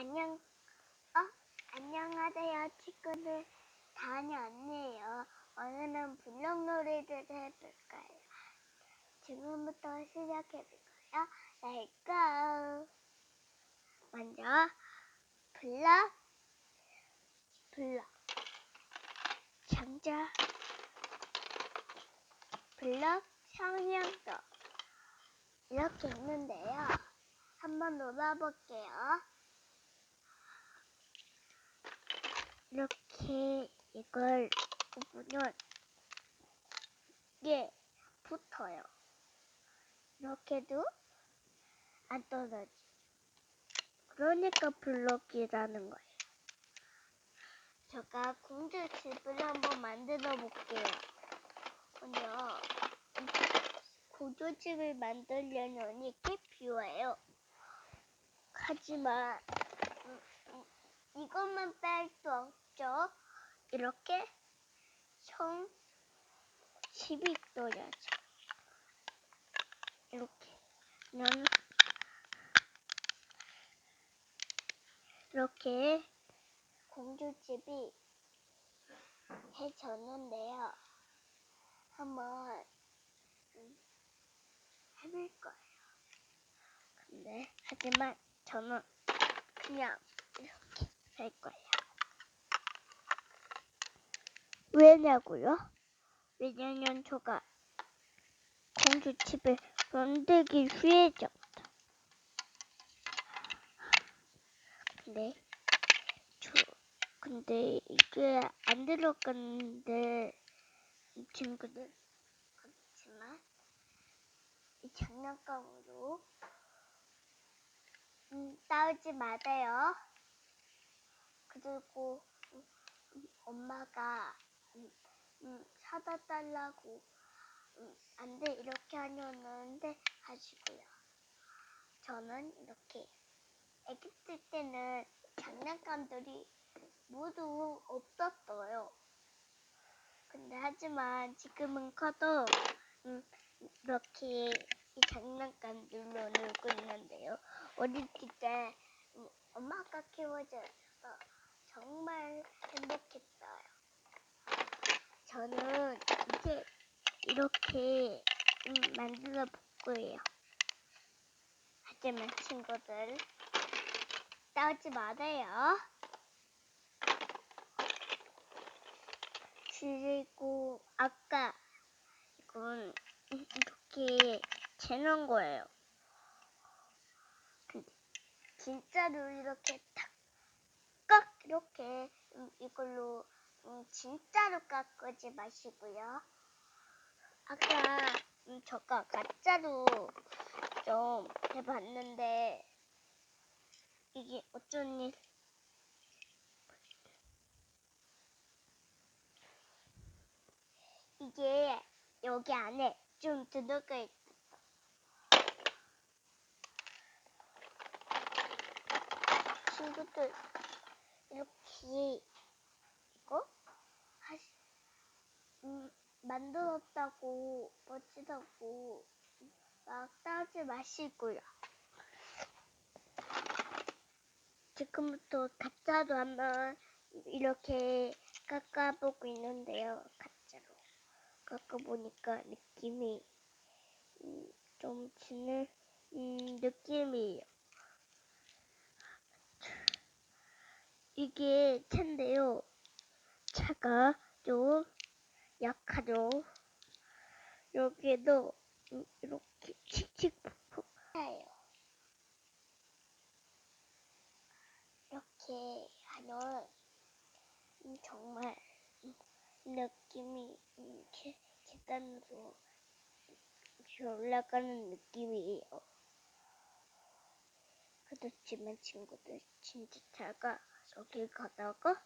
안녕, 어? 안녕하세요, 친구들. 다은이 언니예요. 오늘은 블록 놀이를 해볼까요? 지금부터 시작해볼까요? Let's go! 먼저, 블럭, 블럭, 장자, 블럭, 성형도 이렇게 있는데요. 한번 놀아볼게요. 이걸 보면 이게 붙어요. 이렇게도 안 떨어지. 그러니까 블록이라는 거예요. 제가 공주 집을 한번 만들어 볼게요. 먼저 공주 집을 만들려면 이게 필요해요. 하지만 음, 음, 이것만 뺄 수 없죠. 이렇게 성 집이 떠야죠. 이렇게 면 이렇게 공주집이 해졌는데요. 한번 음, 해볼 거예요. 근데 하지만 저는 그냥 이렇게 할 거예요. 왜냐고요? 왜냐면 저가 공주집을 만들기 위해서부터. 근데 저 근데 이게 안 들어갔는데 이 친구들 그렇지만 이 장난감으로 음, 싸우지 마세요. 그리고 음, 음, 엄마가 음, 음, 사다 달라고 음, 안돼 이렇게 하려는데 하시고요. 저는 이렇게 애기 때 때는 장난감들이 모두 없었어요. 근데 하지만 지금은 커도 음, 이렇게 이 장난감들로 놀고 있는데요. 어릴 때 음, 엄마가 키워줘서 정말 행복했어요. 저는 이제 이렇게 음, 만들어 볼 거예요. 하지만 친구들 싸우지 마세요. 그리고 아까 이건 이렇게 재는 거예요. 근데 진짜로 이렇게 탁 이렇게 음, 이걸로 음, 진짜로 깎지 마시고요. 아까 음, 저가 가짜로 좀 해봤는데 이게 어쩐 일 이게 여기 안에 좀 들어가 있 친구들 이렇게 이거 하시 음, 만들었다고 멋지다고 막 싸우지 마시고요. 지금부터 가짜로 한번 이렇게 깎아보고 있는데요. 가짜로 깎아보니까 느낌이 음, 좀 지는 음, 느낌이에요. 이게 차인데요. 차가 좀 약하죠. 여기에도 음, 이렇게 칙칙폭폭 해요. 이렇게 하면 음, 정말 음, 느낌이 음, 계, 계단으로 이렇게 올라가는 느낌이에요. 그렇지만 친구들 진짜 차가 저기 가다가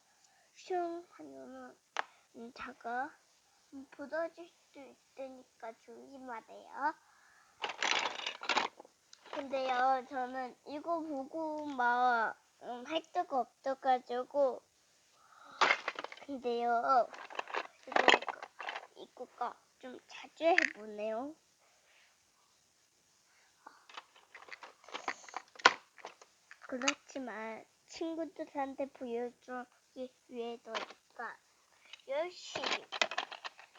슝 하면은 음, 차가 음, 부러질 수도 있으니까 조심하세요. 근데요, 저는 이거 보고 막, 음, 할 데가 없어가지고. 근데요, 이거, 이거가 좀 자주 해보네요. 그렇지만 친구들한테 보여주기 위해서니까 열심히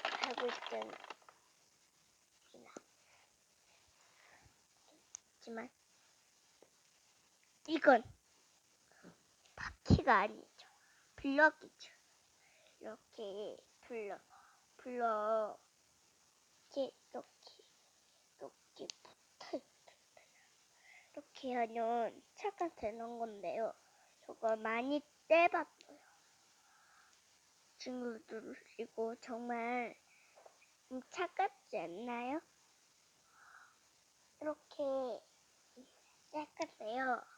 하고 있습니다. 하지만 이건 바퀴가 아니죠. 블럭이죠. 이렇게 블럭, 블럭, 이렇게, 이렇게, 이렇게 붙어. 이렇게 하면 차가 되는 건데요. 저걸 많이 떼봤어요. 친구들, 이거 정말 음, 차갑지 않나요? 이렇게 시작한데요.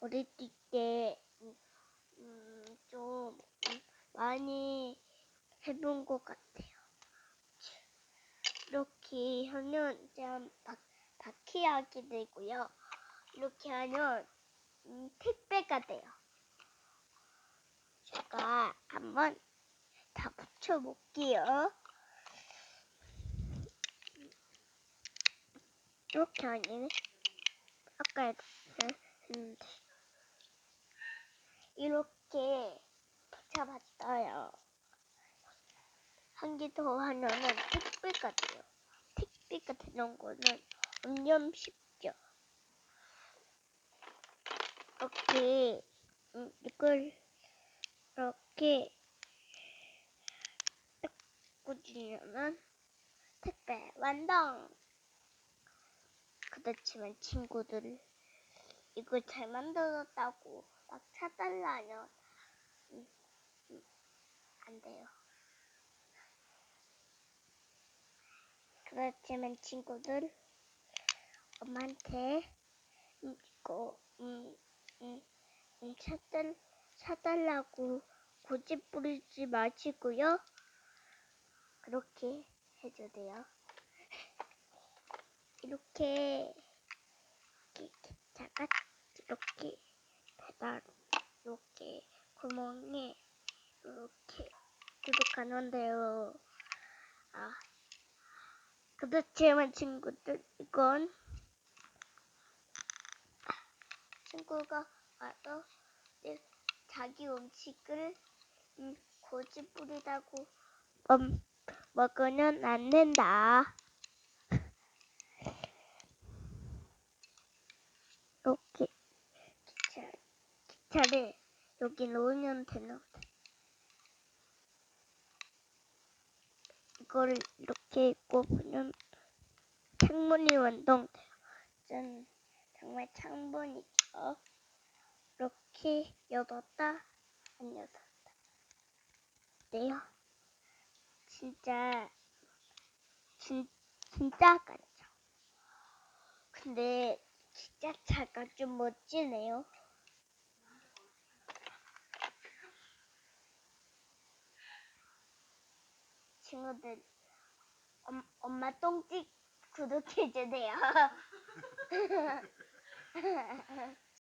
어릴 때 음, 음, 좀 음, 많이 해본 것 같아요. 이렇게 하면 좀 바, 바퀴하게 되고요. 이렇게 하면 음, 택배가 돼요. 제가 한번 다 붙여볼게요. 이렇게 하니 아까 했는데 이렇게 붙여봤어요. 한 개 더 하면은 택배가 돼요. 택배가 되는 거는 엄청 쉽죠. 이렇게 음, 이걸 이렇게 딱 꽂으면은 택배 완성. 그렇지만 친구들 이걸 잘 만들었다고 막 사달라면 음, 음, 안 돼요. 그렇지만 친구들 엄마한테 음, 이거 음, 음, 음, 사달, 사달라고 고집 부리지 마시고요. 그렇게 해주세요. 이렇게 이렇게 기차가 이렇게 배달 이렇게 구멍에 이렇게 구독하는데요. 아 그렇지만 친구들 이건 친구가 와서 내 자기 음식을 음, 고집 부리다고 음, 먹으면 안 된다. 이렇게 기차, 기차를 여기 놓으면 되는 거 이거를 이렇게 꼽으면 창문이 완성돼요. 짠, 정말 창문이죠. 이렇게 열었다, 안 열었다. 네요. 진짜, 진, 진짜 깜짝. 근데 진짜 차가 좀 멋지네요. 친구들, 엄, 엄마 똥찍 구독해주세요.